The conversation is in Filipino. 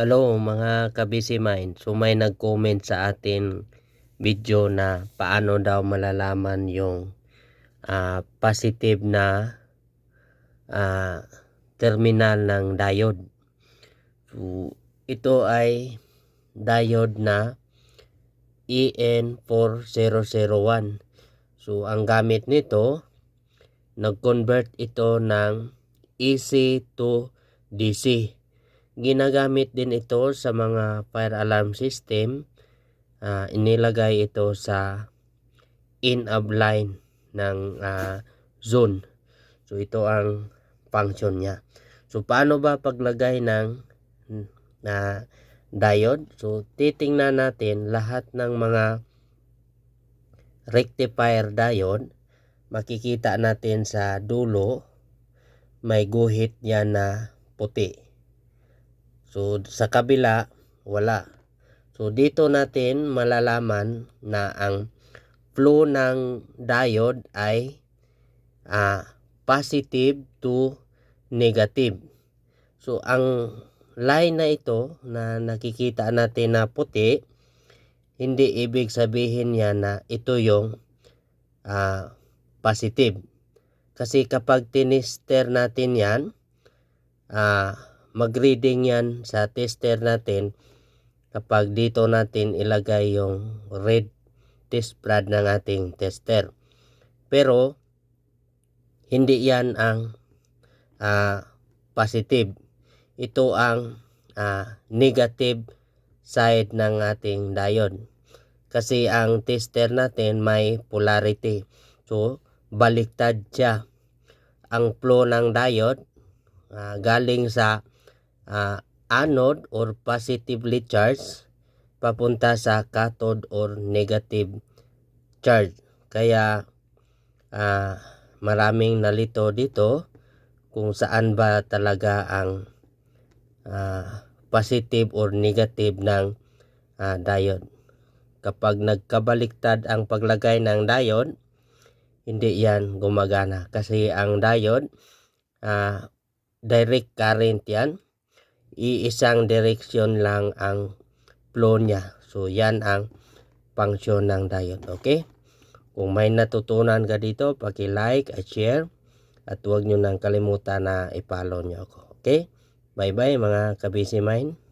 Hello mga kabisi mind. So may nag-comment sa atin video na paano daw malalaman yung ah, positive na ah, terminal ng diode. So ito ay diode na E EN4001. So ang gamit nito nag-convert ito ng AC to DC ginagamit din ito sa mga fire alarm system. Ah, inilagay ito sa in-up line ng ah, zone. So ito ang function niya. So paano ba paglagay ng na diode? So titingnan natin lahat ng mga rectifier diode. Makikita natin sa dulo may guhit yan na puti. So sa kabila wala. So dito natin malalaman na ang flow ng diode ay ah, positive to negative. So ang line na ito na nakikita natin na puti hindi ibig sabihin yan na ito yung ah, positive. Kasi kapag tinister natin yan, ah, mag-reading yan sa tester natin kapag dito natin ilagay yung red test brad ng ating tester. Pero hindi yan ang ah, positive. Ito ang ah, negative side ng ating diode. Kasi ang tester natin may polarity. So baliktad siya. Ang flow ng diode ah, galing sa ah, anode or positively charged papunta sa cathode or negative charge. Kaya ah, maraming nalito dito kung saan ba talaga ang ah, positive or negative ng ah, diode. Kapag nagkabaliktad ang paglagay ng diode, hindi yan gumagana kasi ang diode ah, direct current yan iisang direksyon lang ang flow niya. So, yan ang function ng diode. Okay? Kung may natutunan ka dito, paki-like at share. At huwag nyo nang kalimutan na i-follow nyo ako. Okay? Bye-bye mga kabisi mind.